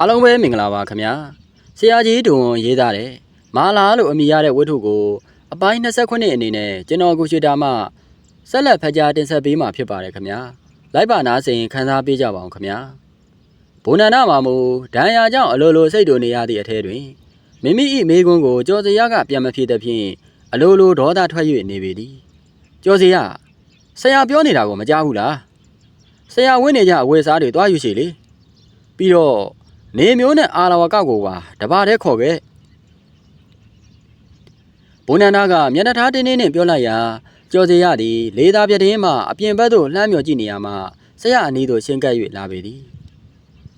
အားလုံးပဲမင်္ဂလာပါခင်ဗျာဆရာကြီးဒုံရေးသားတဲ့မာလာလို့အမည်ရတဲ့ဝတ္ထုကိုအပိုင်း29အနေနဲ့ကျွန်တော်ကိုရွှေတာမှဆက်လက်ဖတ်ကြားတင်ဆက်ပေးမှာဖြစ်ပါတယ်ခင်ဗျာလိုက်ပါနားစဉ်ခန်းစားပေးကြပါအောင်ခင်ဗျာဘုံနန္ဒမှာမူဒဏ်ရာကြောင့်အလိုလိုစိတ်တူနေရသည့်အထဲတွင်မိမိ၏မိကွန်းကိုကြော်စရာကပြန်မဖြစ်သဖြင့်အလိုလိုဒေါသထွက်၍နေပေသည်ကြော်စရာဆရာပြောနေတာကိုမကြားဘူးလားဆရာဝင်းနေကြအဝယ်စားတွေတွားယူရှိလေပြီးတော့ နေမျိုးနဲ့အာလဝကကိုပါတပါးတည်းခေါ်ခဲ့ဘုံနန္ဒာကမျက်နှာထားတင်းတင်းနဲ့ပြောလိုက်ရာကြော်စီရသည်လေးသားပြတင်းမှအပြင်ဘက်သို့လှမ်းမြော်ကြည့်နေရမှဆရာအနီးသို့ရှင်းကပ်၍လာပေသည်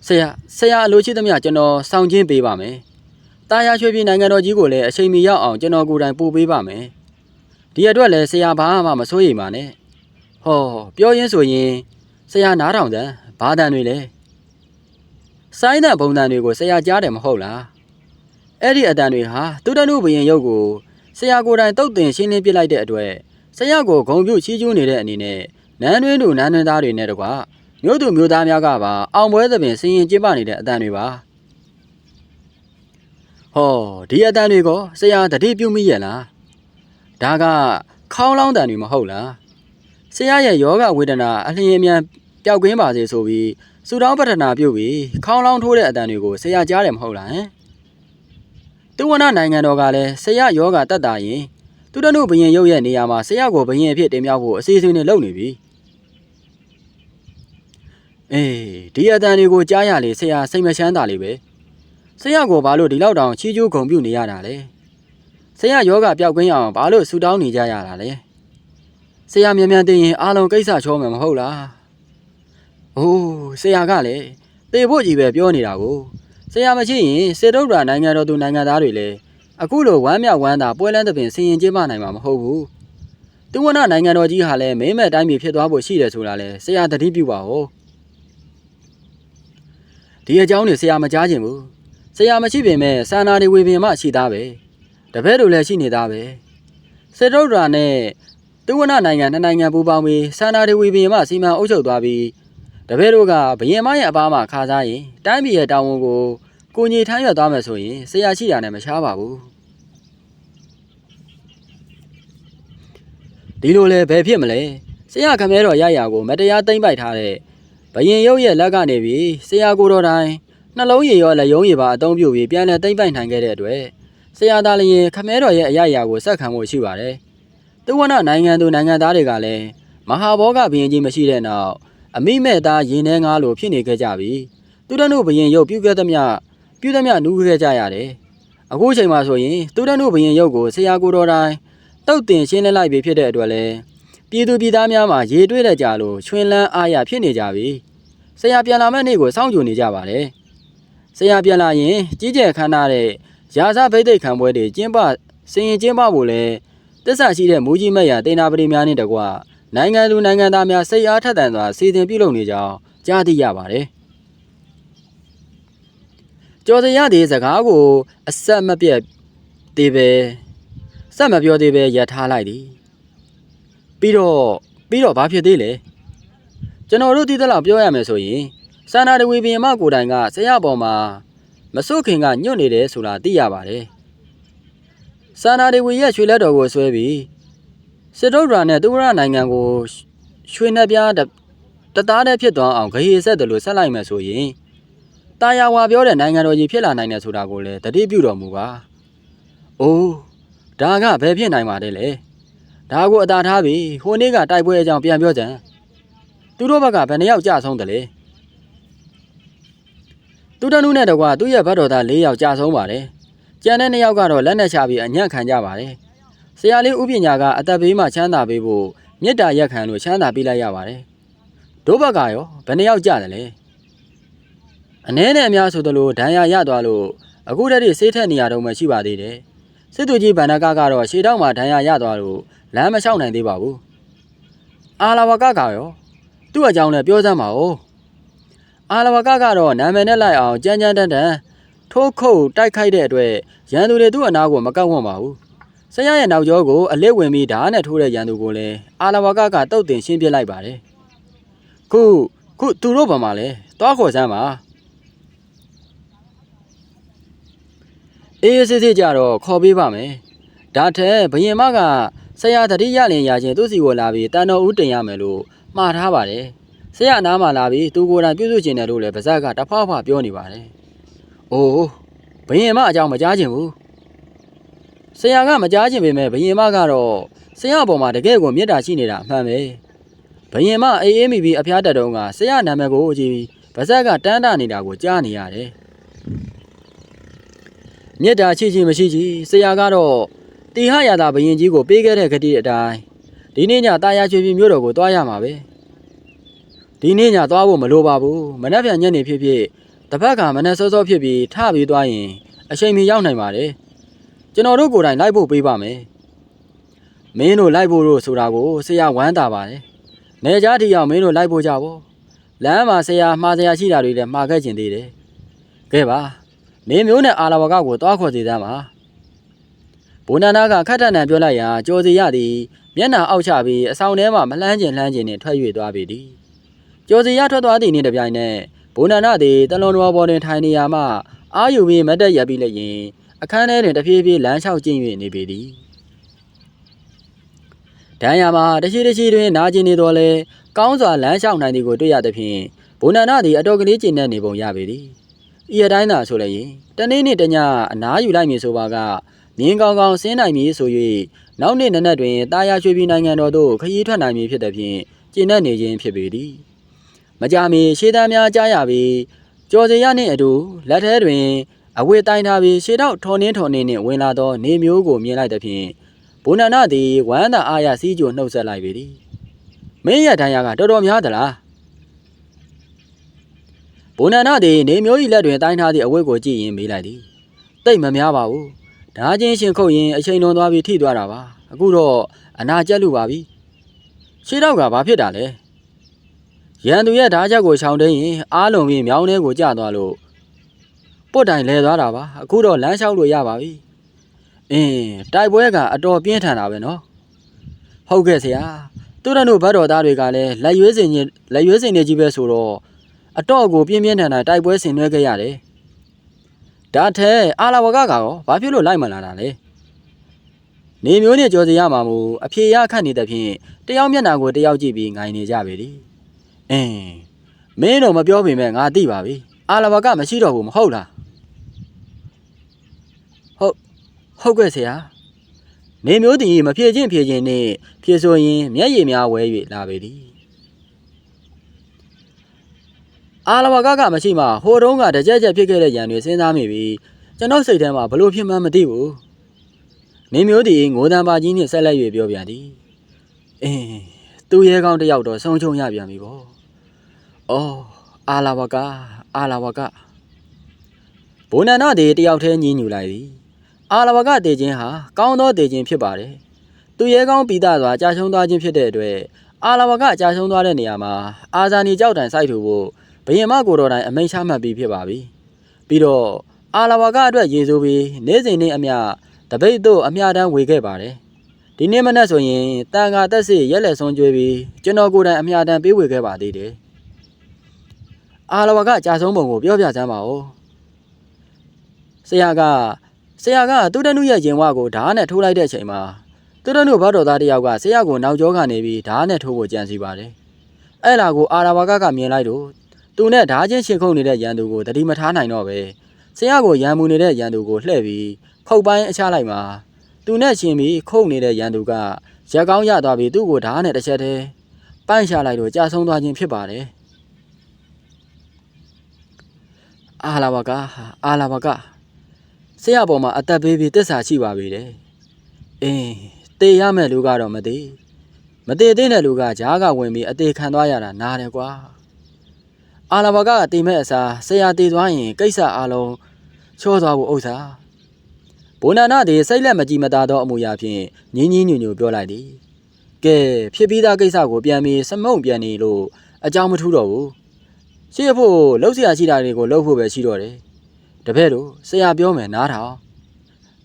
ဆရာဆရာအလိုရှိသမျှကျွန်တော်စောင့်ချင်းပေးပါမယ်တာယာရွှေပြည်နိုင်ငံတော်ကြီးကိုလည်းအချိန်မီရောက်အောင်ကျွန်တော်ကိုယ်တိုင်ပို့ပေးပါမယ်ဒီအတွက်လည်းဆရာဘာမှမစိုးရိမ်ပါနဲ့ဟောပြောရင်းဆိုရင်ဆရာနားထောင်တယ်ဘာတန်တွေလဲ စိုင်းတဲ့ဘုံတန်တွေကိုဆရာကြားတယ်မဟုတ်လားအဲ့ဒီအတန်တွေဟာသူတနုဘရင်ရုပ်ကိုဆရာကိုယ်တိုင်တုတ်တင်ရှင်းလင်းပြလိုက်တဲ့အတွက်ဆရာကိုဂုံပြုတ်ချီးကျူးနေတဲ့အနေနဲ့နန်းတွင်းသူနန်းတွင်းသားတွေနဲ့တကွမြို့သူမြို့သားများကပါအောင်ပွဲသဘင်စင်ရင်ကျင်းပနေတဲ့အတန်တွေပါဟောဒီအတန်တွေကဆရာတတိပြုမိရဲ့လားဒါကခေါင်းလောင်းတန်တွေမဟုတ်လားဆရာရဲ့ယောဂဝေဒနာအလျင်အမြန်ပျောက်ကင်းပါစေဆိုပြီး ဆူတောင်းပတ္ထနာပြုတ်ပြီးခေါင်းလောင်းထိုးတဲ့အတန်တွေကိုဆရာကြားတယ်မဟုတ်လားဟမ်သူဝနနိုင်ငံတော်ကလည်းဆရာယောဂတတ်တာရင်သူတနုဘရင်ရုပ်ရဲ့နေရာမှာဆရာကိုဘရင်အဖြစ်တင်မြှောက်ဖို့အစီအစဉ်တွေလုပ်နေပြီအေးဒီအတန်တွေကိုကြားရလေဆရာစိတ်မချမ်းသာလေပဲဆရာကိုဘာလို့ဒီလောက်တောင်ချီးကျူးဂုဏ်ပြုနေရတာလဲဆရာယောဂပျောက်ကင်းအောင်ဘာလို့ဆူတောင်းနေကြရတာလဲဆရာမြန်မြန်သိရင်အားလုံးကိစ္စချောမယ်မဟုတ်လား။ အိုးဆရာကလည်းတေဖို့ကြီးပဲပြောနေတာကိုဆရာမရှိရင်စေတုဒ္ဒရာနိုင်ငံတော်သူနိုင်ငံသားတွေလည်းအခုလိုဝမ်းမြောက်ဝမ်းသာပွဲလန်းသဖြင့်ဆင်ရင်ကျင်းပနိုင်မှာမဟုတ်ဘူး။သူဝနနိုင်ငံတော်ကြီးဟာလည်းမင်းမဲ့တိုင်းပြည်ဖြစ်သွားဖို့ရှိတယ်ဆိုတာလဲဆရာတတိပြုပါဦး။ဒီအကြောင်းတွေဆရာမကြားချင်ဘူး။ဆရာမရှိပေမဲ့စာနာတွေဝေပင်မှရှိသားပဲ။တပည့်တို့လည်းရှိနေသားပဲ။စေတုဒ္ဒရာနဲ့သူဝနနိုင်ငံနှစ်နိုင်ငံပူးပေါင်းပြီးစာနာတွေဝေပင်မှစီမံအုပ်ချုပ်သွားပြီး တပည့်တို့ကဘယင်မရဲ့အပားမှာခါစားရင်တိုင်းပြည်ရဲ့တာဝန်ကိုကိုညီထမ်းရွက်သွားမယ်ဆိုရင်ဆရာရှိတာနဲ့မရှားပါဘူးဒီလိုလဲဘယ်ဖြစ်မလဲဆရာခမဲတော်ရရကို မတရားသိမ့်ပိုက်ထားတဲ့ဘယင်ရုပ်ရဲ့လက်ကနေပြီးဆရာကိုတော်တိုင်းနှလုံးရည်ရောလက်ယုံရည်ပါအသုံးပြုပြီးပြန်လဲသိမ့်ပိုက်နိုင်ခဲ့တဲ့အတွက်ဆရာသားလျင်ခမဲတော်ရဲ့အရရကိုဆက်ခံဖို့ရှိပါတယ်သူဝနနိုင်ငံသူနိုင်ငံသားတွေကလည်းမဟာဘောဂဘယင်ကြီးမရှိတဲ့နောက် အမိမဲ့သားရင်ထဲငါလိုဖြစ်နေခဲ့ကြပြီသူတနုဘရင်ရုပ်ပြုတ်ခဲ့သမျှပြုသမျှနူးခဲ့ကြရတယ်အခုချိန်မှာဆိုရင်သူတနုဘရင်ရုပ်ကိုဆရာကိုတော်တိုင်းတုတ်တင်ရှင်းလင်းလိုက်ပြီဖြစ်တဲ့အတွက်လဲပြည်သူပြည်သားများမှာရေတွေးတဲ့ကြလို့ချွင်းလန်းအားရဖြစ်နေကြပြီဆရာပြန်လာမဲ့နေ့ကိုစောင့်ကြိုနေကြပါတယ်ဆရာပြန်လာရင်ကြီးကျယ်ခမ်းနားတဲ့ရာဇဗိသိက်ခံပွဲတွေကျင်းပစင်ရင်ကျင်းပဖို့လဲတစ္ဆာရှိတဲ့မူကြီးမက်ရတေနာပရိများနဲ့တကွ နိုင်ငံသူနိုင်ငံသားများစိတ်အားထက်သန်စွာစီစဉ်ပြုလုပ်နေကြောင်းကြားသိရပါတယ်။ကျော်စရသည်စကားကိုအဆက်မပြတ်သေးပဲဆက်မပြောသေးပဲရထားလိုက်သည်။ပြီးတော့ပြီးတော့ဘာဖြစ်သေးလဲ။ကျွန်တော်တို့သိသလောက်ပြောရမယ်ဆိုရင်စာနာတဝီပင်မကိုတိုင်ကဆရာပေါ်မှာမစွတ်ခင်ကညွတ်နေတယ်ဆိုတာသိရပါတယ်။စာနာတဝီရဲ့ရွှေလက်တော်ကိုဆွဲပြီး စစ်တုဒ္ဒရာနဲ့သူဝရနိုင်ငံကိုရွှေနှက်ပြားတသားတည်းဖြစ်သွားအောင်ဂရေဆက်တယ်လို့ဆက်လိုက်မယ်ဆိုရင်တာယာဝါပြောတဲ့နိုင်ငံတော်ကြီးဖြစ်လာနိုင်တယ်ဆိုတာကိုလည်းတတိပြုတော်မူပါ။အိုးဒါကဘယ်ဖြစ်နိုင်ပါလဲလေ။ဒါကိုအသာထားပြီးဟိုနေ့ကတိုက်ပွဲအကြောင်းပြန်ပြောကြံ။သူတို့ဘက်ကဘယ်နှယောက်ကြဆုံးတယ်လဲ။သူတနုနဲ့တကွာသူ့ရဲ့ဘတ်တော်သား၄ယောက်ကြဆုံးပါတယ်။ကျန်တဲ့၂ယောက်ကတော့လက်နဲ့ချပြီးအညံ့ခံကြပါတယ်။ ဆရာလေးဥပညာကအသက်ဘေးမှာချမ်းသာပေးဖို့မေတ္တာရက်ခံလို့ချမ်းသာပေးလိုက်ရပါတယ်။ဒုဘကရောဘယ်နှယောက်ကြတယ်လဲ။အနည်းနဲ့အများဆိုသလိုဒဏ်ရာရသွားလို့အခုတည်းကဆေးထက်နေရတော့မှရှိပါသေးတယ်။စစ်သူကြီးဗန္ဒကကတော့ရှေ့တော့မှဒဏ်ရာရသွားလို့လမ်းမလျှောက်နိုင်သေးပါဘူး။အာလာဝကကရောသူ့အကြောင်းလည်းပြောစမ်းပါဦး။အာလာဝကကတော့နာမည်နဲ့လိုက်အောင်ကြမ်းကြမ်းတန်းတန်းထိုးခုတ်တိုက်ခိုက်တဲ့အတွက်ရန်သူတွေသူ့အနာကိုမကောက်ဝန်းပါဘူး။ ဆရာရဲ့နောက်ကျောကိုအလစ်ဝင်ပြီးဓာတ်နဲ့ထိုးတဲ့ရန်သူကိုလည်းအာလဝကကတုတ်တင်ရှင်းပြလိုက်ပါတယ်ခုခုသူတို့ဘာမှလဲတွားခေါ်စမ်းပါအေးစစ်စစ်ကြတော့ခေါ်ပေးပါမယ်ဒါထက်ဘယင်မကဆရာတတိရလင်ရချင်းသူ့စီကိုလာပြီးတန်တော်ဦးတင်ရမယ်လို့မှားထားပါတယ်ဆရာအနားမှာလာပြီးသူကိုယ်တိုင်ပြုစုကျင်တယ်လို့လည်းဗဇက်ကတဖားဖာပြောနေပါတယ်အိုးဘယင်မအကြောင်းမကြားချင်ဘူး ဆရာကမကြားချင်ပေမဲ့ဘယင်မကတော့ဆရာအပေါ်မှာတကယ်ကိုမေတ္တာရှိနေတာအမှန်ပဲဘယင်မအေးအေးမိပြီးအဖျားတက်တုံးကဆရာနာမည်ကိုကြည့်ပြီးဗဇက်ကတန်းတာနေတာကိုကြားနေရတယ်မြတ်တာချစ်ချင်းမရှိချီဆရာကတော့တီဟရတာဘယင်ကြီးကိုပေးခဲ့တဲ့ဂတိအတိုင်းဒီနေ့ညတာယာချွေပြည်မြို့တော်ကိုသွားရမှာပဲဒီနေ့ညသွားဖို့မလိုပါဘူးမနှက်ပြန်ညက်နေဖြစ်ဖြစ်တစ်ဖက်ကမနှက်စောစောဖြစ်ပြီးထပြီးသွားရင်အချိန်မီရောက်နိုင်ပါတယ် ကျွန်တော်တို့ကိုယ်တိုင်လိုက်ဖို့ပေးပါမယ်မင်းတို့လိုက်ဖို့လို့ဆိုတာကိုဆရာဝမ်းသာပါတယ်နေကြားတီအောင်မင်းတို့လိုက်ဖို့ကြပါလမ်းမှာဆရာမှားဆရာရှိတာတွေလည်းမှားခဲ့ကျင်သေးတယ်ကဲပါမင်းမျိုးနဲ့အာလာဝကကိုတွားခေါ်စီသမ်းပါဘုံနာနာကခတ်ထန်တန်ပြောလိုက်ရာကြော်စီရသည်မျက်နှာအောက်ချပြီးအဆောင်ထဲမှမလှမ်းကျင်လှမ်းကျင်နဲ့ထွက်၍သွားပေသည်ကြော်စီရထွက်သွားသည့်နေ့တစ်ပြိုင်နက်ဘုံနာနာသည်တလွန်တော်ပေါ်တွင်ထိုင်နေရာမှအာယူပြီးမတ်တက်ရပ်ပြီးလည်းရင် အခန်းထဲတွင်တဖြည်းဖြည်းလမ်းလျှောက်ကျင့်၍နေပေသည်ဒဏ်ရာမှာတရှိတရှိတွင်နာကျင်နေတော်လဲကောင်းစွာလမ်းလျှောက်နိုင်သည်ကိုတွေ့ရသဖြင့်ဘုံနာနာသည်အတော်ကလေးကျင့်တဲ့နေပုံရပေသည်ဤအတိုင်းသာဆိုလည်းရင်တနေ့နေ့တညအနားယူလိုက်မည်ဆိုပါကမြင်းကောင်းကောင်းဆင်းနိုင်မည်ဆို၍နောက်နေ့နနက်တွင်တာယာရွှေပြည်နိုင်ငံတော်သို့ခရီးထွက်နိုင်မည်ဖြစ်သည်ဖြင့်ကျင့်တတ်နေခြင်းဖြစ်ပေသည်မကြမီရှေးသားများကြားရပြီးကြော်စရနှင့်အတူလက်ထဲတွင် အဝေတိုင်ထားပြီးရှေးတော့ထော်နှင်းထော်နှင်းနှင့်ဝင်လာသောနေမျိုးကိုမြင်လိုက်သည်ဖြင့်ဘုနန္ဒသည်ဝမ်းသာအားရစီးကြိုနှုတ်ဆက်လိုက်ပေသည်မင်းရဲ့ဒဏ်ရာကတော်တော်များသလားဘုံနန္ဒသည်နေမျိုး၏လက်တွင်တိုင်းထားသည့်အဝတ်ကိုကြည့်ရင်မေးလိုက်သည်တိတ်မများပါဘူးဒါချင်းရှင်ခုတ်ရင်အချိန်လွန်သွားပြီးထိသွားတာပါအခုတော့အနာကျက်လူပါပြီရှေးတော့ကဘာဖြစ်တာလဲရန်သူရဲ့ဓာချက်ကိုရှောင်တိန်ရင်အားလုံးပြီးမြောင်းထဲကိုကျသွားလို့ ပုတ်တိုင်လဲသွားတာပါအခုတော့လမ်းလျှောက်လို့ရပါပြီအင်းတိုက်ပွဲကအတော်ပြင်းထန်တာပဲနော်ဟုတ်ကဲ့ဆရာသူတို့ဘတ်တော်သားတွေကလည်းလက်ရွေးစင်ကြီးလက်ရွေးစင်နေကြီးပဲဆိုတော့အတော့ကိုပြင်းပြင်းထန်ထန်တိုက်ပွဲဆင်နွှဲခဲ့ရတယ်။ဒါထက်အာလာဝကကရောဘာဖြစ်လို့လိုက်မလာတာလဲ။နေမျိုးနဲ့ကြော်စီရမှာမို့အဖြေရခတ်နေတဲ့ဖြင့်တယောက်မျက်နှာကိုတယောက်ကြည့်ပြီးငိုင်နေကြပြီလေ။အင်းမင်းတော့မပြောပေမဲ့ငါသိပါပြီ။အာလာဝကမရှိတော့ဘူးမဟုတ်လား။ဟုတ် ဟုတ်ကဲ့ဆရာ။နေမျိုးတည်မဖြေချင်းဖြေချင်းနဲ့ဖြေဆိုရင်မျက်ရည်များဝဲ၍လာပေသည်။အာလဝကကမရှိမှဟိုတုန်းကတကြက်ကြက်ဖြစ်ခဲ့တဲ့ရန်တွေစဉ်းစားမိပြီကျွန်တော်စိတ်ထဲမှာဘလို့ဖြစ်မှန်းမသိဘူးနေမျိုးတည်ငိုတံပါကြီးနဲ့ဆက်လက်၍ပြောပြန်သည်အင်းသူရဲကောင်းတစ်ယောက်တော့ဆုံးချုံရပြန်ပြီပေါ့အော်အာလဝကအာလဝကဘုံနန္ဒသည်တယောက်တည်းညင်းညူလိုက်သည် အာလဝကတည်ခြင်းဟာကောင်းသောတည်ခြင်းဖြစ်ပါတယ်သူရဲကောင်းပိသစွာကြာရှုံးသွားခြင်းဖြစ်တဲ့အတွက်အာလဝကကြာရှုံးသွားတဲ့နေရာမှာအာဇာနီကြောက်တိုင်စိုက်ထူဖို့ဘယင်မကိုတော်တိုင်အမိန့်ချမှတ်ပြီးဖြစ်ပါပြီ။ပြီးတော့အာလာဝကအတွက်ရေဆိုပြီးနေ့စဉ်နေ့အမျှတပိတ်တို့အမျှတမ်းဝေခဲ့ပါတယ်။ဒီနေ့မနက်ဆိုရင်တန်ခါတက်စစ်ရက်လက်ဆုံးကျွေးပြီးကျွန်တော်ကိုယ်တိုင်အမျှတမ်းပေးဝေခဲ့ပါသေးတယ်။အာလာဝကကြာဆုံးပုံကိုပြောပြစမ်းပါဦး။ဆရာက ဆရာကသူတနုရဲ့ရင်ဝကိုဓာတ်နဲ့ထိုးလိုက်တဲ့အချိန်မှာသူတနုဘောက်တော်သားတစ်ယောက်ကဆရာကိုနောက်ကျောကနေပြီးဓာတ်နဲ့ထိုးဖို့ကြံစီပါတယ်။အဲ့လာကိုအာလာဝကကမြင်လိုက်တော့သူနဲ့ဓာချင်းရှင်ခုန်နေတဲ့ရန်သူကိုတတိမထားနိုင်တော့ပဲဆရာကိုရန်မူနေတဲ့ရန်သူကိုလှည့်ပြီးခုတ်ပိုင်းအချလိုက်မှာသူနဲ့ရှင်ပြီးခုန်နေတဲ့ရန်သူကရက်ကောင်းရသွားပြီးသူ့ကိုဓာနဲ့တစ်ချက်တည်းပန့်ရှာလိုက်တော့ကြာဆုံးသွားခြင်းဖြစ်ပါတယ်အာလာဝကအာလာဝက ဆရာပေါ်မှာအသက်ပေးပြီးတစ္ဆာရှိပါပြီလေအင်းတေရမဲ့လူကတော့မသေးမသေးသေးတဲ့လူကဂျားကဝင်ပြီးအသေးခံသွားရတာနားတယ်ကွာအာလာဘကတေမဲ့အစားဆရာတေသွားရင်ကိစ္စအလုံးချောသွားဖို့ဥစ္စာဘုန်းနာနာဒီစိတ်လက်မကြည်မသာသောအမူအရာဖြင့်ညင်းညင်းညွညွပြောလိုက်သည်ကဲဖြစ်ပြီးသားကိစ္စကိုပြန်ပြီးစမုံပြန်နေလို့အကြောင်းမထူးတော့ဘူးရှေ့ဖို့လှုပ်ရှားရှိတာတွေကိုလှုပ်ဖို့ပဲရှိတော့တယ် တပည့်တို့ဆရာပြောမယ်နားထောင်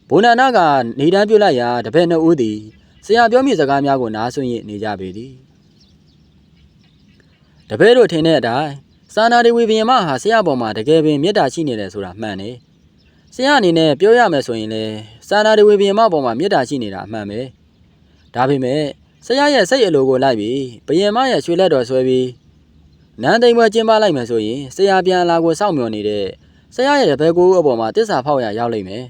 ဘုံနာနာကနေတန်းပြုတ်လိုက်ရာတပည့်နှစ်ဦးသည်ဆရာပြောမိစကားများကိုနားဆွင့်ရနေကြပေသည်တပည့်တို့ထင်တဲ့အတိုင်းစာနာတွေဝေဘင်မဟာဆရာပေါ်မှာတကယ်ပင်မေတ္တာရှိနေတယ်ဆိုတာမှန်တယ်။ဆဆရာအနေနဲ့ပြောရမယ်ဆိုရင်လေစာနာတွေဝေပြင်မပေါ်မှာမေတ္တာရှိနေတာအမှန်ပဲဒါပေမဲ့ဆရာရဲ့စိတ်အလိုကိုလိုက်ပြီးဘယင်မရဲ့ရွှေလက်တော်ဆွဲပြီးနန်းသိမ်ပွဲကျင်းပလိုက်မယ်ဆိုရင်ဆရာပြန်လာကိုစောင့်မျှော်နေတဲ့ ဆရာရဲ့ဘဲကိုအပေါ်မှာတစ္ဆာဖောက်ရရောက်လိမ့်မယ်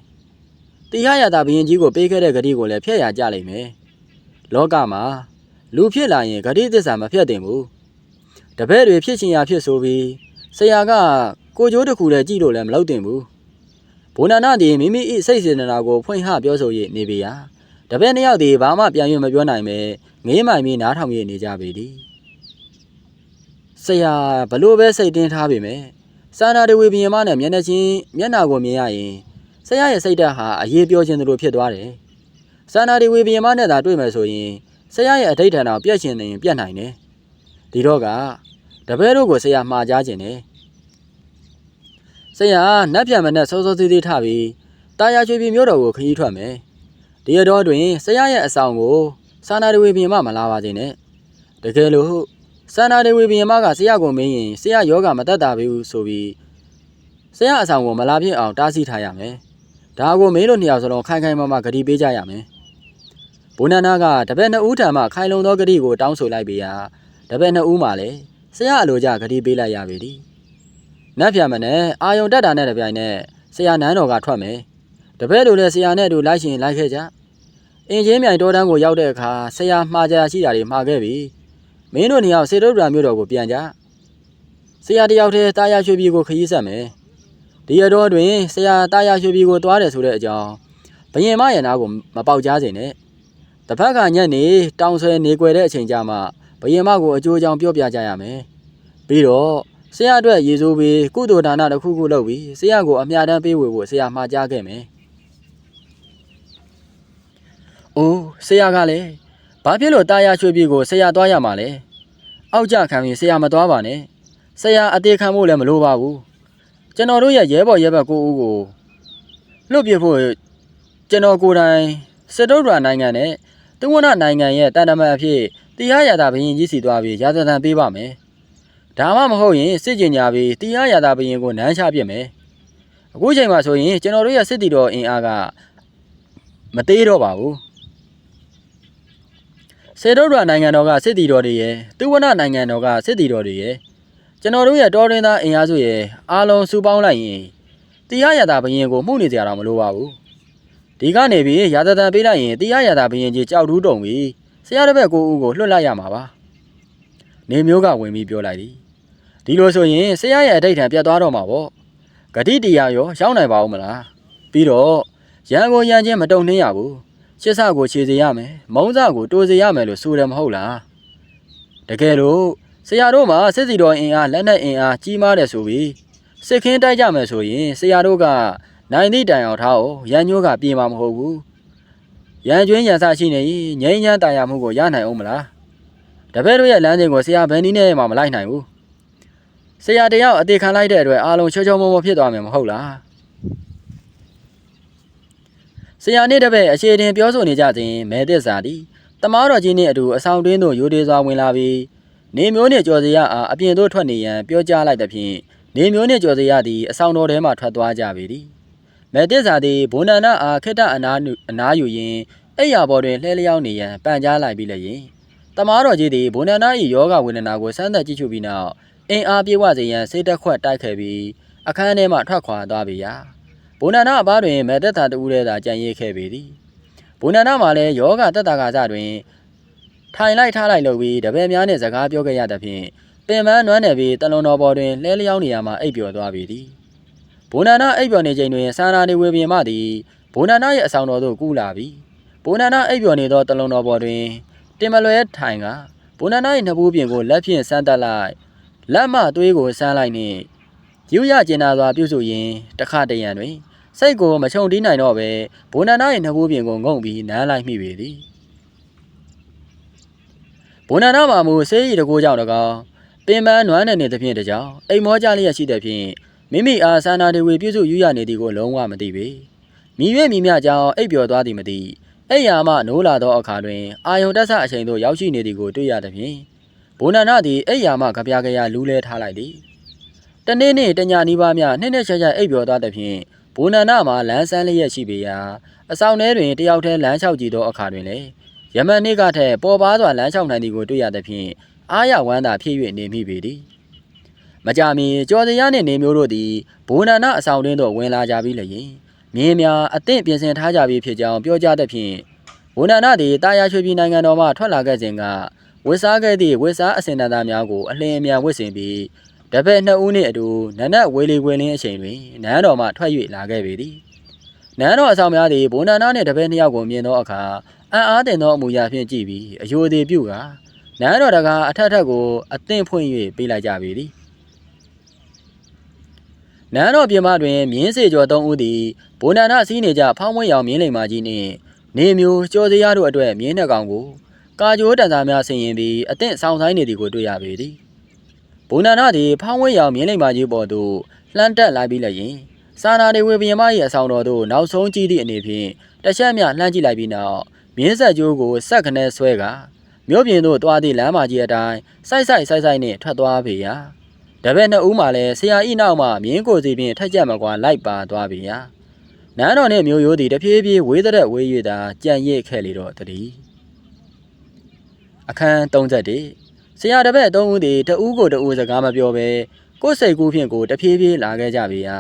တီဟရတာဘယင်ကြီးကိုပေးခဲ့တဲ့ဂတိကိုလည်းဖျက်ရကြလိမ့်မယ်လောကမှာလူဖြစ်လာရင်ဂတိတစ္ဆာမဖျက်တင်ဘူးတပည့်တွေဖြစ်ချင်ရဖြစ်ဆိုပြီးဆရာကကိုကျိုးတစ်ခုလည်းကြည့်လို့လည်းမလုပ်တင်ဘူးဘုံနာနာသည်မိမိ၏စိတ်စေတနာကိုဖွင့်ဟပြောဆို၍နေပေရာတပည့်နှစ်ယောက်သည်ဘာမှပြန်၍မပြောနိုင်ပဲငေးမိုင်ပြီးနားထောင်၍နေကြပေသည်ဆရာဘလို့ပဲစိတ်တင်းထားပေမဲ့ စာနာတဝေဘီယမနဲ့မျက်နှာချင်းမျက်နှာကိုမြင်ရရင်ဆရာရဲ့စိတ်ဓာတ်ဟာအရေးပြောခြင်းသလိုဖြစ်သွားတယ်စာနာတဝေဘီယမနဲ့သာတွေ့မယ်ဆိုရင်ဆရာရဲ့အဋိဋ္ဌာန်တော်ပြတ်ရှင်နေရင်ပြတ်နိုင်တယ်ဒီတော့ကတပည့်တို့ကိုဆရာမှားကြားခြင်းတယ်ဆရာနတ်ပြန်မနဲ့စောစောသေးသေးထပြီးတာယာရွှေပြည်မြို့တော်ကိုခရီးထွက်မယ်။ဒီရတော့တွင်ဆရာရဲ့အဆောင်ကိုစာနာတွေဝေပြင်မမလာပါစေနဲ့။တကယ်လို့ စာနာတွေဝေပြင်မကဆရာကိုမင်းရင်ဆရာယောဂမတက်တာပြီဟုဆိုပြီးဆရာအဆောင်ကိုမလာဖြစ်အောင်တားဆီးထားရမယ်။ဒါကိုမင်းတို့နှစ်ယောက်စလုံးခိုင်ခိုင်မာမာဂတိပေးကြရမယ်။ဘုနန္နာကတပည့်နှစ်ဦးထံမှခိုင်လုံသောဂတိကိုတောင်းဆိုလိုက်ပေရာတပည့်နှစ်ဦးမှလည်းဆရာအလိုကြဂတိပေးလိုက်ရပေသည်။နတ်ပြန်မနဲ့အာယုံတက်တာနဲ့တပြိုင်နက်ဆရာနန်းတော်ကထွက်မယ်တပည့်တို့လည်းဆရာနဲ့အတူလိုက်ရှင်လိုက်ခဲ့ကြအင်ချင်းမြိုင်တော်တန်းကိုရောက်တဲ့အခါဆရာမှားကြရှိတာတွေမှားခဲ့ပြီ မင်းတို့နှစ်ယောက်စေတုဒ္ဒရာမြို့တော်ကိုပြန်ကြဆရာတယောက်တည်းတာယာရွှေပြည်ကိုခရီးဆက်မယ်ဒီရတော်တွင်ဆရာတာယာရွှေပြည်ကိုသွားတယ်ဆိုတဲ့အကြောင်းဘယင်မရဲ့နာကိုမပေါက်ကြားစေနဲ့တစ်ဖက်ကညက်နေတောင်ဆွဲနေကွယ်တဲ့အချိန်ကြမှာဘယင်မကိုအကျိုးအကြောင်းပြောပြကြရမယ်ပြီးတော့ဆရာအတွက်ရေဆိုးပြီးကုသိုလ်ဒါနတစ်ခုခုလုပ်ပြီးဆရာကိုအမြတ်တမ်းပေးဝေဖို့ဆရာမှာကြားခဲ့မယ်။အိုးဆရာကလည်း ဘာဖြစ်လို့တာယာရွှေပြည်ကိုဆရာသွားရမှာလဲ။အောက်ကြခံရင်ဆရာမသွားပါနဲ့။ဆရာအသေးခံဖို့လည်းမလိုပါဘူး။ကျွန်တော်တို့ရဲ့ရဲဘော်ရဲဘက်ကိုဦးကိုလွတ်ပြဖို့ကျွန်တော်ကိုယ်တိုင်စစ်တုဒ္ဒရာနိုင်ငံနဲ့တဝနနိုင်ငံရဲ့တန်တမန်အဖြစ်တရားရတာဘရင်ကြီးစီသွားပြီးရာဇသံပေးပါမယ်။ဒါမှမဟုတ်ရင်စစ်ကြင်ညာပြီးတရားရတာဘရင်ကိုနမ်းချပြစ်မယ်အခုချိန်မှာဆိုရင်ကျွန်တော်တို့ရဲ့စစ်တီတော်အင်အားကမသေးတော့ပါဘူး စေတုဒ္ဒရာနိုင်ငံတော်ကစစ်တီတော်တွေရဲ့သူဝနနိုင်ငံတော်ကစစ်တီတော်တွေရဲ့ကျွန်တော်တို့ရဲ့တော်ရင်းသားအင်အားစုရဲ့အားလုံးစုပေါင်းလိုက်ရင်တရားရတာဘရင်ကိုမှုနေကြတာမလိုပါဘူးဒီကနေပြီးရာဇသံပေးလိုက်ရင်တရားရတာဘရင်ကြီးကြောက်တူးတုံပြီးဆရာတစ်ပည့်ကိုဦးကိုလွှတ်လိုက်ရမှာပါနေမျိုးကဝင်ပြီးပြောလိုက်သည်ဒီလိုဆိုရင်ဆရာရဲ့အဋိဋ္ဌံပြတ်သွားတော့မှာပေါ့ဂတိတရားရောရောက်နိုင်ပါဦးမလားပြီးတော့ရန်ကိုရန်ချင်းမတုံနှင်းရဘူး ရှစ်ဆကိုခြေစေရမယ်မုံစကိုတိုးစေရမယ်လို့ဆိုတယ်မဟုတ်လားတကယ်လို့ဆရာတို့မှာစစ်စီတော်အင်အားလက်နက်အင်အားကြီးမားတယ်ဆိုပြီးစစ်ခင်းတိုက်ကြမယ်ဆိုရင်ဆရာတို့ကနိုင်သည့်တိုင်အောင်ထားအောင်ရန်ညိုးကပြေမှာမဟုတ်ဘူးရန်ကျွင်းရန်ဆရှိနေရင်ငြိမ်းချမ်းတရားမှုကိုရနိုင်အောင်မလားတပည့်တို့ရဲ့လမ်းစဉ်ကိုဆရာဘယ်နည်းနဲ့မှမလိုက်နိုင်ဘူးဆရာတယောက်အသေးခံလိုက်တဲ့အတွက်အားလုံးချောချောမောမောဖြစ်သွားမယ်မဟုတ်လား ဆရာနေ့တပည့်အခြေတင်ပြောဆိုနေကြစဉ်မဲသစ္စာသည်တမားတော်ကြီးနှင့်အတူအဆောင်တွင်းသို့ရိုးသေးစွာဝင်လာပြီးနေမျိုးနှင့်ကြော်စရာအားအပြင်သို့ထွက်နေရန်ပြောကြားလိုက်သဖြင့်နေမျိုးနှင့်ကြော်စရာသည်အဆောင်တော်ထဲမှထွက်သွားကြပေသည်မဲသစ္စာသည်ဘုံနန္ဒအားခိတ္တအနာနုအနာယူရင်းအိယာပေါ်တွင်လှဲလျောင်းနေရန်ပန်ကြားလိုက်ပြီးလည်းရင်တမားတော်ကြီးသည်ဘုံနန္ဒ၏ယောဂဝေဒနာကိုစမ်းသပ်ကြည့်ရှုပြီးနောက်အင်အားပြေဝစေရန်စိတ်တက်ခွက်တိုက်ခဲ့ပြီးအခန်းထဲမှထွက်ခွာသွားပေရာ ဘုံနန္ဒအပားတွင်မေတ္တာတူရဲသာကြံ့ရည်ခဲ့ပေသည်ဘုံနန္ဒမှာလည်းယောဂတက်တာကစတွင်ထိုင်လိုက်ထားလိုက်လုပ်ပြီးတပည့်များနှင့်စကားပြောခဲ့ရသဖြင့်ပင်ပန်းနွမ်းနယ်ပြီးတလွန်တော်ပေါ်တွင်လဲလျောင်းနေရမှအိပ်ပျော်သွားပေသည်ဘုံနန္ဒအိပ်ပျော်နေချိန်တွင်စာနာနေဝေပြင်မှသည်ဘုံနန္ဒရဲ့အဆောင်တော်သို့ကူးလာပြီးဘုံနန္ဒအိပ်ပျော်နေသောတလွန်တော်ပေါ်တွင်တင်မလွဲထိုင်ကဘုံနန္ဒ၏နှစ်ဘူးပြင်ကိုလက်ဖြင့်ဆန်းတက်လိုက်လက်မသွေးကိုဆန်းလိုက်နှင့်ယူရကျင်နာစွာပြုစုရင်းတခတရံတွင် စိတ်ကိုမချုံတီးနိုင်တော့ပဲဘုံနန္ဒ၏နှဘူးပြင်ကိုငုံပြီးနမ်းလိုက်မိပေသည်ဘုံနန္ဒမှာမူဆေးရီတကိုးကြောင့်တကောင်ပင်ပန်းနွမ်းနယ်နေသဖြင့်တကြောင်အိမ်မောကြလျက်ရှိသဖြင့်မိမိအားစာနာတွေဝေပြုစုယူရနေသည်ကိုလုံးဝမသိပေမြည်ရွေ့မြည်မြကြောင်အိပ်ပျော်သွားသည်မသိအိယာမှနိုးလာသောအခါတွင်အာယုံတက်ဆအချိန်သို့ရောက်ရှိနေသည်ကိုတွေ့ရသဖြင့်ဘုံနန္ဒသည်အိယာမှကြပြားကြရလူးလဲထားလိုက်သည်တနေ့နေ့တညနီးပါးများနှစ်နှစ်ချက်ချက်အိပ်ပျော်သွားသဖြင့် ဘိုနန္ဒမှာလမ်းဆန်းလျက်ရှိပေရာအဆောင်ထဲတွင်တယောက်တည်းလမ်းလျှောက်ကြည့်သောအခါတွင်လည်းယမန်နေ့ကထက်ပေါ်ပါစွာလမ်းလျှောက်နိုင်သည်ကိုတွေ့ရသဖြင့်အားရဝမ်းသာဖြစ်၍နေမိပေသည်မကြမီကျော်စရာနှင့်နေမျိုးတို့သည်ဘိုနန္ဒအဆောင်တွင်သို့ဝင်လာကြပြီးလျင်မြင်းများအသင့်ပြင်ဆင်ထားကြပြီးဖြစ်ကြောင်းပြောကြားသဖြင့်ဘိုနန္ဒသည်တာယာရွှေပြည်နိုင်ငံတော်မှထွက်လာခဲ့စဉ်ကဝစ်စားခဲ့သည့်ဝစ်စားအစင်တန်သားများကိုအလင်းအမြန်ဝစ်ဆင်ပြီး တပည့်နှစ်ဦးနှင့်အတူနန်းနက်ဝေလီဝေလင်းအချိန်တွင်နန်းတော်မှထွက်၍လာခဲ့ပေသည်နန်းတော်အဆောင်များသည်ဘုံနာနာနှင့်တပည့်နှစ်ယောက်ကိုမြင်သောအခါအံ့အားသင့်သောအမူအရာဖြင့်ကြည့်ပြီးအယိုသေးပြုကနန်းတော်တကားအထက်ထက်ကိုအသင့်ဖွင့်၍ပေးလိုက်ကြပေသည်နန်းတော်ပြင်ပတွင်မြင်းစေကျော်သုံးဦးသည်ဘုံနာနာစီးနေကြဖောင်းမွေးရောင်မြင်းလိမ်မာကြီးနှင့်နေမျိုးကျော်စရာတို့အတွက်မြင်းနှစ်ကောင်ကိုကာကြိုးတန်သားများဆင်ရင်ပြီးအသင့်ဆောင်ဆိုင်နေသည်ကိုတွေ့ရပေသည် ဘုံနာနာသည်ဖောင်းဝဲရောင်မြင်းလိမ့်မာကြီးပေါ်သို့လှမ်းတက်လာပြီးလည်းရင်စာနာတွေဝေဘယမ၏အဆောင်တော်သို့နောက်ဆုံးကြည့်သည့်အနေဖြင့်တစ်ချက်မျှလှမ်းကြည့်လိုက်ပြီးနောက်မြင်းဆက်ကြိုးကိုဆက်ခနဲဆွဲကမြို့ပြင်သို့သွားသည့်လမ်းမကြီးအတိုင်းစိုက်စိုက်စိုက်စိုက်နှင့်ထွက်သွားပေရာတပည့်နှစ်ဦးမှလည်းဆရာဤနောက်မှမြင်းကိုစီဖြင့်ထက်ကြက်မကွာလိုက်ပါသွားပေရာနန်းတော်နှင့်မြို့ရိုးသည်တဖြည်းဖြည်းဝေးတဲ့ဝေး၍သာကြံ့ရစ်ခဲ့လေတော့တည်းအခန်း31 ဆရာတပည့်သုံးဦးသည်တဦးကိုတဦးစကားမပြောဘဲကိုယ်စိတ်ကူးဖြင့်ကိုတဖြည်းဖြည်းလာခဲ့ကြပေရာ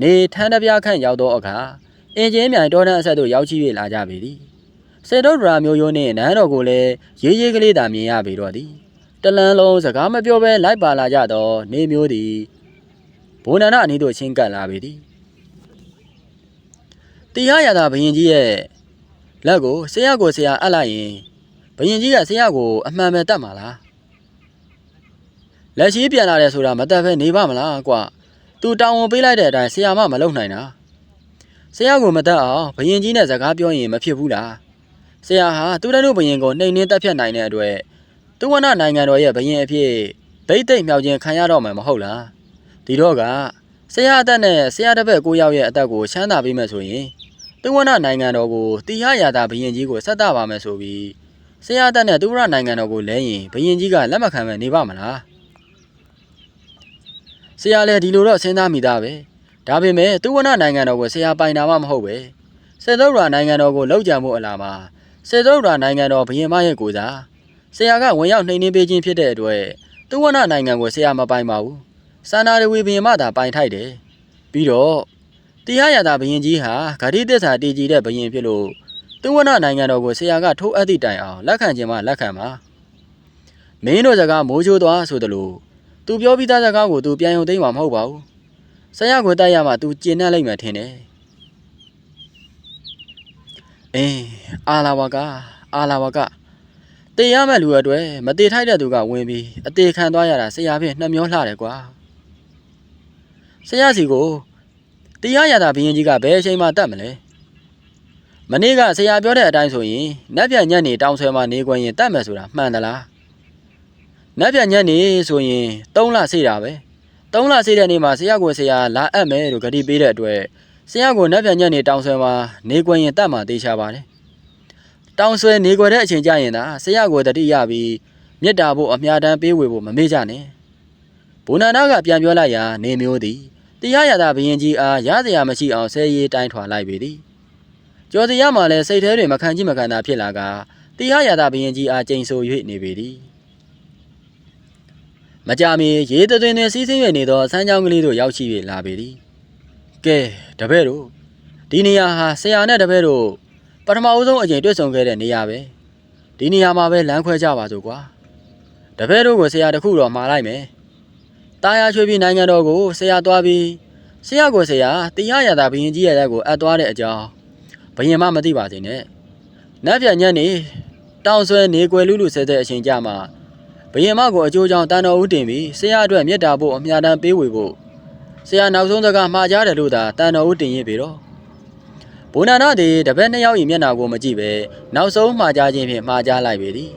နေထန်းတပြားခန့်ရောက်သောအခါအင်ဂျင်မြိုင်တော်တန်းအဆက်သို့ရောက်ရှိ၍လာကြပေသည်စေတုဒ္ဒရာမျိုးရိုးနှင့်နန်းတော်ကိုလည်းရေးရေးကလေးသာမြင်ရပေတော့သည်တလန်းလုံးစကားမပြောဘဲလိုက်ပါလာကြသောနေမျိုးသည်ဘုံနန္ဒအနီးသို့ချင်းကပ်လာပေသည်တရားရတာဘရင်ကြီးရဲ့လက်ကိုဆရာကိုဆရာအပ်လိုက်ရင်ဘရင်ကြီးကဆရာကိုအမှန်ပဲတတ်မှာလား လက်ရှိပြန်လာတယ်ဆိုတာမတက်ဘဲနေပါမလားကွာသူတောင်းဝန်ပေးလိုက်တဲ့အတိုင်းဆရာမမလုပ်နိုင်တာဆရာကမတက်အောင်ဘယင်ကြီးနဲ့စကားပြောရင်မဖြစ်ဘူးလားဆရာဟာသူတို့ဘယင်ကိုနှိမ်နှင်းတက်ဖြတ်နိုင်တဲ့အတွက်သူဝနနိုင်ငံတော်ရဲ့ဘယင်အဖြစ်ဒိတ်တိတ်မြောက်ခြင်းခံရတော့မှာမဟုတ်လားဒီတော့ကဆရာအသက်နဲ့ဆရာတစ်ပည့်ကိုယောက်ရဲ့အသက်ကိုချမ်းသာပေးမယ်ဆိုရင်သူဝနနိုင်ငံတော်ကိုတီဟရာတာဘယင်ကြီးကိုဆက်တာပါမယ်ဆိုပြီးဆရာအသက်နဲ့သူဝရနိုင်ငံတော်ကိုလဲရင်ဘယင်ကြီးကလက်မခံပဲနေပါမလား ဆရာလည်းဒီလိုတော့စဉ်းစားမိသားပဲဒါပေမဲ့သူဝနနိုင်ငံတော်ကိုဆရာပိုင်တာမှမဟုတ်ပဲစေသုဒ္ဓရာနိုင်ငံတော်ကိုလောက်ကြံမှုအလားမှာစေသုဒ္ဓရာနိုင်ငံတော်ဘုရင်မရဲ့ကိုယ်စားဆရာကဝင်ရောက်နှိမ်နှင်းပေးခြင်းဖြစ်တဲ့အတွက်သူဝနနိုင်ငံကိုဆရာမပိုင်ပါဘူးစာနာရဝီဘုရင်မသာပိုင်ထိုက်တယ်ပြီးတော့တရားရတာဘုရင်ကြီးဟာဂတိတစ္ဆာတည်ကြည်တဲ့ဘုရင်ဖြစ်လို့သူဝနနိုင်ငံတော်ကိုဆရာကထိုးအပ်သည့်တိုင်အောင်လက်ခံခြင်းမှလက်ခံပါမင်းတို့စကားမိုးချိုးသွားဆိုသလို သူပြောပြီးသားစကားကိုသူပြန်ယုံသိမ့်မှာမဟုတ်ပါဘူး။ဆရာကိုတိုက်ရမှသူကျင်နှက်လိုက်မှထင်တယ်။အင်းအာလာဝကအာလာဝကတေရမဲ့လူအတွက်မတေထိုက်တဲ့သူကဝင်ပြီးအသေးခံသွားရတာဆရာဖြင့်နှမျောလှတယ်ကွာ။ဆရာစီကိုတရားရတာဘရင်ကြီးကဘယ်အချိန်မှတတ်မလဲ။မနေ့ကဆရာပြောတဲ့အတိုင်းဆိုရင်နတ်ပြညက်နေတောင်ဆွဲမှာနေခွင်ရင်တတ်မယ်ဆိုတာမှန်သလား။ နက်ပြန်ညက်နေဆိုရင်3လဆေးတာပဲ3လဆေးတဲ့နေ့မှာဆရာကိုဆရာလာအပ်မယ်လို့ဂတိပေးတဲ့အတွက်ဆရာကိုနက်ပြန်ညက်နေတောင်ဆွဲမှာနေကွင်ရင်တတ်မှသေးချပါတယ်တောင်ဆွဲနေကွယ်တဲ့အချိန်ကြရင်သာဆရာကိုတတိယပြီးမေတ္တာဖို့အမြတ်တမ်းပေးဝေဖို့မမေ့ကြနဲ့ဘုနာနာကပြန်ပြောလိုက်ရာနေမျိုးသည်တရားရတာဘရင်ကြီးအားရစရာမရှိအောင်ဆဲရီတိုင်းထွာလိုက်ပေသည်ကျော်စရာမှလည်းစိတ်ထဲတွင်မခံကြည့်မခံသာဖြစ်လာကတရားရတာဘရင်ကြီးအားကြိမ်ဆို၍နေပေသည် မကြမီရေတသွင်းသွင်းစီးဆင်း၍နေသောဆန်းချောင်းကလေးတို့ရောက်ရှိ၍လာပေသည်ကဲတပည့်တို့ဒီနေရာဟာဆရာနဲ့တပည့်တို့ပထမအဦးဆုံးအကြိမ်တွေ့ဆုံခဲ့တဲ့နေရာပဲဒီနေရာမှာပဲလမ်းခွဲကြပါစို့ကွာတပည့်တို့ကိုဆရာတခုတော့မှာလိုက်မယ်တာယာချွေပြည်နိုင်ငံတော်ကိုဆရာသွားပြီးဆရာကိုဆရာတရားရတာဘရင်ကြီးရဲ့လက်ကိုအပ်သွားတဲ့အကြောင်းဘရင်မမသိပါစေနဲ့နတ်ပြန်ညက်နေတောင်ဆွဲနေကွယ်လူလူဆဲတဲ့အချိန်ကြမှာ ဘယင်မကိုအကျိုးကြောင့်တန်တော်ဦးတင်ပြီးဆရာအတွက်မေတ္တာဖို့အမြတ်တမ်းပေးဝေဖို့ဆရာနောက်ဆုံးစကားမှားကြတယ်လို့သာတန်တော်ဦးတင်ရင်ပြီတော့ဘုနာနာသည်တပည့်နှစ်ယောက်၏မျက်နှာကိုမကြည့်ပဲနောက်ဆုံးမှားကြခြင်းဖြင့်မှားကြလိုက်ပေသည်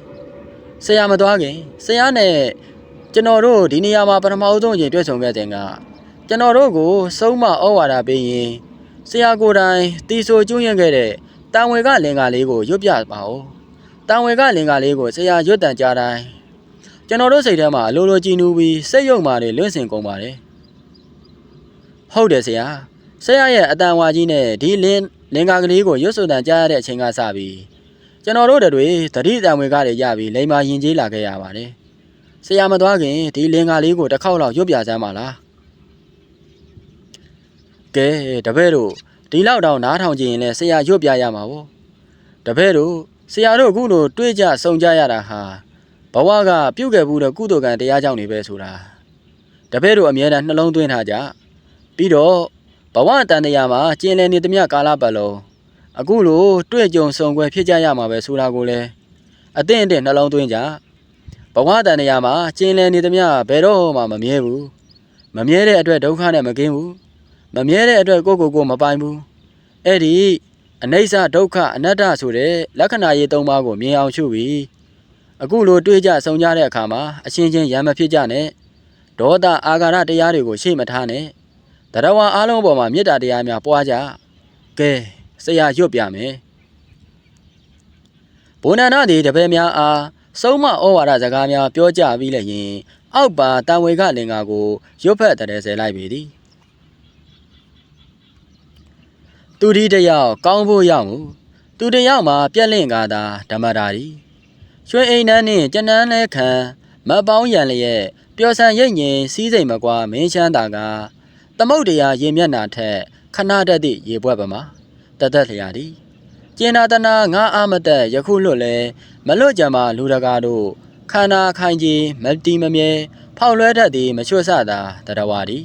ဆရာမသွားခင်ဆရာနဲ့ကျွန်တော်တို့ဒီနေရာမှာပထမဦးဆုံးအချိန်တွေ့ဆုံခဲ့တဲ့ကကျွန်တော်တို့ကိုစုံမဩဝါဒပေးရင်ဆရာကိုယ်တိုင်တီဆိုကျွညွှန်ခဲ့တဲ့တန်ဝေကလင်္ကာလေးကိုရွတ်ပြပါဦးတန်ဝေကလင်္ကာလေးကိုဆရာရွတ်တန်ကြားတိုင်း ကျွန်တော်တို့စိတ်ထဲမှာအလိုလိုကြည်နူးပြီးစိတ်ယုံမာတွေလွင့်စင်ကုန်ပါတယ်ဟုတ်တယ်ဆရာဆရာရဲ့အတန်ဝါကြီးနဲ့ဒီလင်းလင်္ကာကလေးကိုရွတ်ဆိုတန်ကြားရတဲ့အချိန်ကစပြီးကျွန်တော်တို့တွေတတိတံဝင်ကားတွေရပြီးလိမ္မာရင်ကျေးလာခဲ့ရပါတယ်ဆရာမသွားခင်ဒီလင်္ကာလေးကိုတစ်ခေါက်လောက်ရွတ်ပြစမ်းပါလားကဲတပည့်တို့ဒီလောက်တောင်နားထောင်ကြည့်ရင်လည်းဆရာရွတ်ပြရမှာပေါ့တပည့်တို့ဆရာတို့အခုလိုတွေးကြစုံကြရတာဟာ ဘဝကပြုတ်ခဲ့ဘူးတဲ့ကုသိုလ်ကံတရားကြောင့်နေပဲဆိုတာတပည့်တို့အမြဲတမ်းနှလုံးသွင်းထားကြပြီးတော့ဘဝတန်တရားမှာကျင်လည်နေသမျှကာလပတ်လုံးအခုလိုတွေ့ကြုံဆုံခွဲဖြစ်ကြရမှာပဲဆိုတာကိုလည်းအသင့်အတင့်နှလုံးသွင်းကြဘဝတန်တရားမှာကျင်လည်နေသမျှဘယ်တော့မှမမြဲဘူးမမြဲတဲ့အတွက်ဒုက္ခနဲ့မကင်းဘူးမမြဲတဲ့အတွက်ကိုယ့်ကိုယ်ကိုမပိုင်ဘူးအဲ့ဒီအနိစ္စဒုက္ခအနတ္တဆိုတဲ့လက္ခဏာရေးသုံးပါးကိုမြင်အောင်ရှုပြီး အခုလိုတွေးကြဆုံကြတဲ့အခါမှာအချင်းချင်းရံမဖြစ်ကြနဲ့ဒေါသအာဃာရတရားတွေကိုရှေ့မထားနဲ့တရဝအားလုံးပေါ်မှာမေတ္တာတရားများပွားကြကဲဆရာရွတ်ပြမယ်ဘုဏ္ဏနာသည်တပည့်များအားဆုံးမဩဝါဒစကားများပြောကြပြီးလည်းရင် အောက်ပါတံဝေကလင်္ကာကိုရွတ်ဖက်တည်းဆဲလိုက်ပေသည်သူဒီတယောက်ကောင်းဖို့ရောက်မှုသူတယောက်မှာပြက်လင့်ကားသာဓမ္မတာရီ ရွှေအိမ်နှန်းနှင့်ကျန်းနှန်းလဲခံမတ်ပေါင်းရန်လျက်ပျော်ဆန်ရိတ်ငင်စီးစိမ်မကွာမင်းချမ်းသာကသမုတ်တရားရေမျက်နာထက်ခဏတတ်သည့်ရေပွဲပမှာတသက်လျာသည်ကျင်နာတနာငါအာမတက်ယခုလွတ်လဲမလွတ်ကြမှာလူတကာတို့ခန္ဓာခိုင်ကြီးမတီမမြဲဖောက်လွဲတတ်သည်မချွတ်ဆတာတရဝါသည်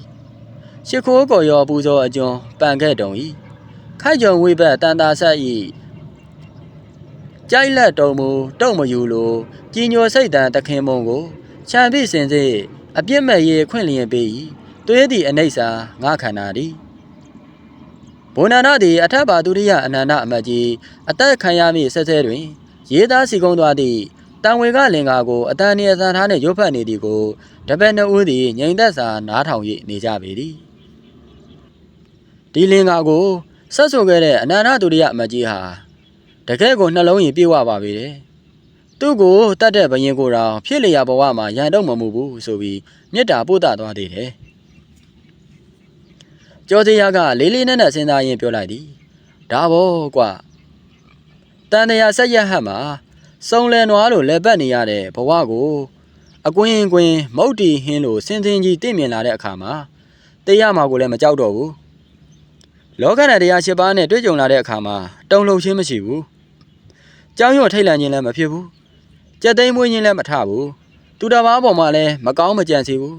ရှ िख ိုးကော်ရောပူဇော်အကျွန်းပန်ခဲ့တုံ၏ခိုက်ကြုံဝိဘတ်တန်တာဆက်၏ ကြိုက်လက်တုံမူတုံမယူလိုကြီးညိုစိတ်တန်တခင်မုံကိုခြံပိစင်စေအပြစ်မဲ့ရေခွင့်လျင်ပေ၏သွေးသည့်အနိစ္စငါခန္ဓာသည်ဘုဏနာသည်အထက်ပါဒုတိယအနန္တအမတ်ကြီးအသက်ခံရမည့်ဆက်ဆဲတွင် ရေးသားစီကုံးသွားသည့်တံဝေကလင်္ကာကိုအတန်နေအစံထားနှင့်ရုပ်ဖတ်နေသည်ကိုတပည့်နှစ်ဦးသည်ငြိမ်သက်စွာနားထောင်၍နေကြပေသည်ဒီလင်္ကာကိုဆက်ဆိုခဲ့တဲ့အနန္တဒုတိယအမတ်ကြီးဟာ တကယ်ကိုနှလုံးရင်ပြေဝပါပေတယ်သူ့ကိုတတ်တဲ့ဘရင်ကိုယ်တော်ဖြစ်လျာဘဝမှာရန်တော့မမှုဘူးဆိုပြီးမေတ္တာပို့တာသွားသေးတယ်ကျော်စရာကလေးလေးနက်နက်စဉ်းစားရင်းပြောလိုက်သည်ဒါဘောကွာတန်တရာဆက်ရက်ဟတ်မှာစုံလည်နွားလိုလက်ပတ်နေရတဲ့ဘဝကိုအကွင်းကွင်းမုတ်တီဟင်းလိုစင်စင်ကြီးတင့်မြင်လာတဲ့အခါမှာတရားမှာကိုလည်းမကြောက်တော့ဘူး လောကနဲ့တရားရှိပါးနဲ့တွေ့ကြုံလာတဲ့အခါမှာတုံ့လုံချင်းမရှိဘူးကြောင်းရွံ့ထိတ်လန့်ခြင်းလည်းမဖြစ်ဘူးကြက်သိမ်းမွေးခြင်းလည်းမထဘူးသူတစ်ပါးပေါ်မှာလည်းမကောင်းမကြံစီဘူး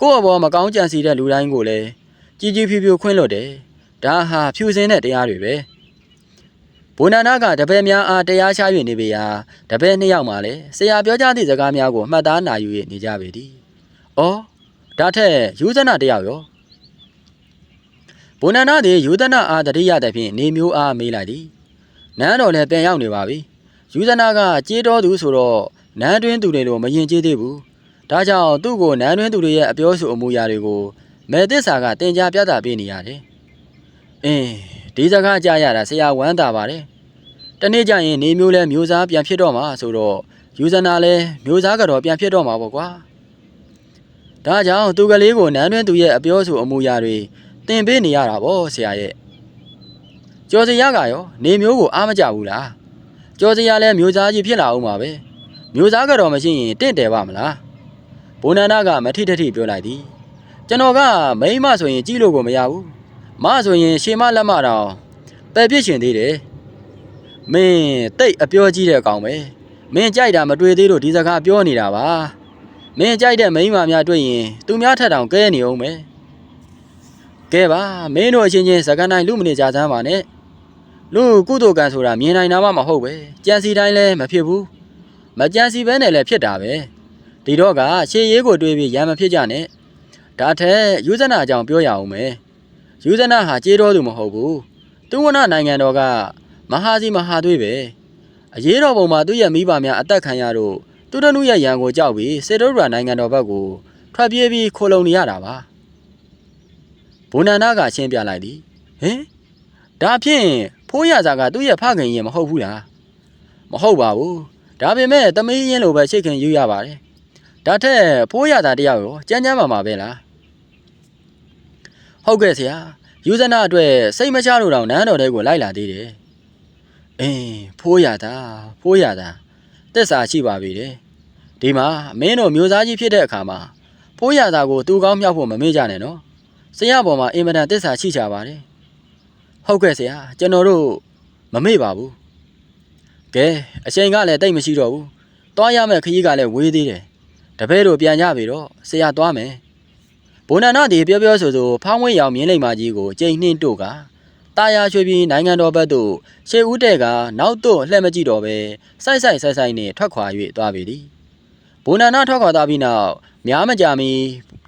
ကိုယ့်အပေါ်မကောင်းကြံစီတဲ့လူတိုင်းကိုလည်းကြီးကြီးဖြူဖြူခွင့်လွတ်တယ်ဒါဟာဖြူစင်းတဲ့တရားတွေပဲဘုနာနာကတပည့်များအားတရားချ၍နေပေရာတပည့်နှစ်ယောက်မှလည်းဆရာပြောကြားသည့်စကားများကိုမှတ်သားနာယူ၍နေကြပေသည်။အော်ဒါထက်ယူဇနာတယောက်ရော ဘုနာနာသည်ယူဇနာအားတတိယတဲ့ဖြင့်နေမျိုးအားမေးလိုက်သည်။နန်းတော်လည်းပြန်ရောက်နေပါပြီ။ယူဇနာကကြေးတော်သူဆိုတော့နန်းတွင်းသူတွေလိုမရင်ကျေးသေးဘူး။ဒါကြောင့်သူ့ကိုနန်းတွင်းသူတွေရဲ့အပြောဆိုအမူအရာတွေကိုမဲသစ္စာကတင် जा ပြသပေးနေရတယ်။အင်းဒီစကားကြားရတာဆရာဝမ်းသာပါတယ်။တနေ့ကျရင်နေမျိုးလဲမျိုးစားပြန်ဖြစ်တော့မှာဆိုတော့ယူဇနာလဲမျိုးစားကတော့ပြန်ဖြစ်တော့မှာပေါ့ကွာ။ဒါကြောင့်သူကလေးကိုနန်းတွင်းသူရဲ့အပြောဆိုအမူအရာတွေ တင်ပေးနေရတာပေါ့ဆရာရဲ့။ကျော်စရာကရောနေမျိုးကိုအားမကြဘူးလား။ကျော်စရာလဲမျိုးစားကြီးဖြစ်လာအောင်ပါပဲ။မျိုးစားကတော့မရှိရင်တင့်တယ်ပါမလား။ဘုံနန္ဒကမထိထထိပြောလိုက်သည်။ကျွန်တော်ကမိမဆိုရင်ကြည့်လို့ကိုမရဘူး။မဆိုရင်ရှေမလက်မတော့ပယ်ပြစ်ရှင်သေးတယ်။မင်းတိတ်အပြောကြီးတဲ့ကောင်ပဲ။မင်းကြိုက်တာမတွေ့သေးလို့ဒီစကားပြောနေတာပါ။မင်းကြိုက်တဲ့မိန်းမများတွေ့ရင်သူများထက်တောင်ကဲနေအောင်ပဲ။ ကဲပါမင်းတို့အချင်းချင်းစကားတိုင်းလူမနေကြစမ်းပါနဲ့။လူကုသိုလ်ကံဆိုတာမြင်နိုင်တာမှမဟုတ်ပဲ။ကြံစီတိုင်းလည်းမဖြစ်ဘူး။မကြံစီဘဲနဲ့လည်းဖြစ်တာပဲ။ဒီတော့ကရှေးရေးကိုတွေးပြီးရံမဖြစ်ကြနဲ့။ဒါထက်ယူဇနာအကြောင်းပြောရအောင်မယ်။ယူဇနာဟာကြေးတော်သူမဟုတ်ဘူး။သူဝနနိုင်ငံတော်ကမဟာစီမဟာသွေးပဲ။အရေးတော်ပုံမှာသူ့ရဲ့မိဘများအသက်ခံရတော့သူတနုရဲ့ရန်ကိုကြောက်ပြီးစေတုဒ္ဒရာနိုင်ငံတော်ဘက်ကိုထွက်ပြေးပြီးခိုလုံနေရတာပါ။ ဘုံနန္ဒကရှင်းပြလိုက်သည်။ဟင်ဒါဖြင့်ဖိုးရစာကသူ့ရဲ့ဖခင်ရင်မဟုတ်ဘူးလား။မဟုတ်ပါဘူး။ဒါပေမဲ့သမီးရင်လိုပဲရှိခင်ယူရပါတယ်။ဒါထက်ဖိုးရစာတယောက်ရောကြမ်းကြမ်းမာမာပဲလား။ဟုတ်ကဲ့ဆရာယူဇနာအတွက်စိတ်မချလို့တော့နန်းတော်ထဲကိုလိုက်လာသေးတယ်အင်းဖိုးရတာဖိုးရတာတက်စာရှိပါပြီတဲ့ဒီမှာမင်းတို့မျိုးသားကြီးဖြစ်တဲ့အခါမှာဖိုးရတာကိုသူကောင်းမြောက်ဖို့မမေ့ကြနဲ့နော် ဆရာပေါ်မှာအင်မတန်တက်စာရှိကြပါတယ်ဟုတ်ကဲ့ဆရာကျွန်တော်တို့မမေ့ပါဘူးကဲအချိန်ကလည်းတိတ်မရှိတော့ဘူးတွားရမယ့်ခရီးကလည်းဝေးသေးတယ်တပည့်တို့ပြန်ကြပြီတော့ဆရာသွားမယ်ဘုံနန္ဒတီပြောပြောဆိုဆိုဖောင်းဝင်းရောင်မြင်းလိမ္မာကြီးကိုကြိမ်နှင်းတို့ကတာယာရွှေပြည်နိုင်ငံတော်ဘက်သို့ရှေးဦးတဲ့ကနောက်သို့လှည့်မကြည့်တော့ပဲစိုက်စိုက်ဆိုက်ဆိုက်နဲ့ထွက်ခွာ၍သွားပေသည်ဘုံနန္ဒထွက်ခွာသွားပြီးနောက်များမကြာမီ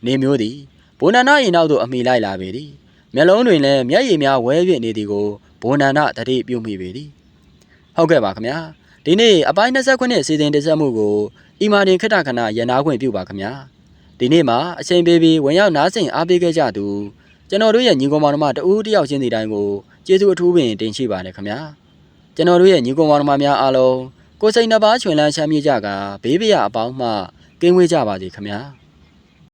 နေမျိုးသည် ဘုံနန္ဒ၏နောက်သို့အမိလိုက်လာပေသည်မျက်လုံးတွင်လည်းမျက်ရည်များဝဲပြစ်နေသည်ကိုဘုံနန္ဒတတိပြုမိပေသည်ဟုတ်ကဲ့ပါခင်ဗျာဒီနေ့အပိုင်း29စီစဉ်တင်ဆက်မှုကိုအီမာတင်ခတ္တခဏရန်နာခွင့်ပြုပါခင်ဗျာဒီနေ့မှာအချိန်ပေးပြီးဝင်ရောက်နားဆင်အားပေးခဲ့ကြသူကျွန်တော်တို့ရဲ့ညီကောင်မောင်နှမတဦးတယောက်ချင်းစီတိုင်းကိုကျေးဇူးအထူးပင်တင်ရှိပါတယ်ခင်ဗျာကျွန်တော်တို့ရဲ့ညီကောင်မောင်နှမများအားလုံးကိုယ်စိတ်နှပါချွင်လန်းချမ်းမြေ့ကြကဘေးပရအပေါင်းမှကင်းဝေးကြပါစေခင်ဗျာ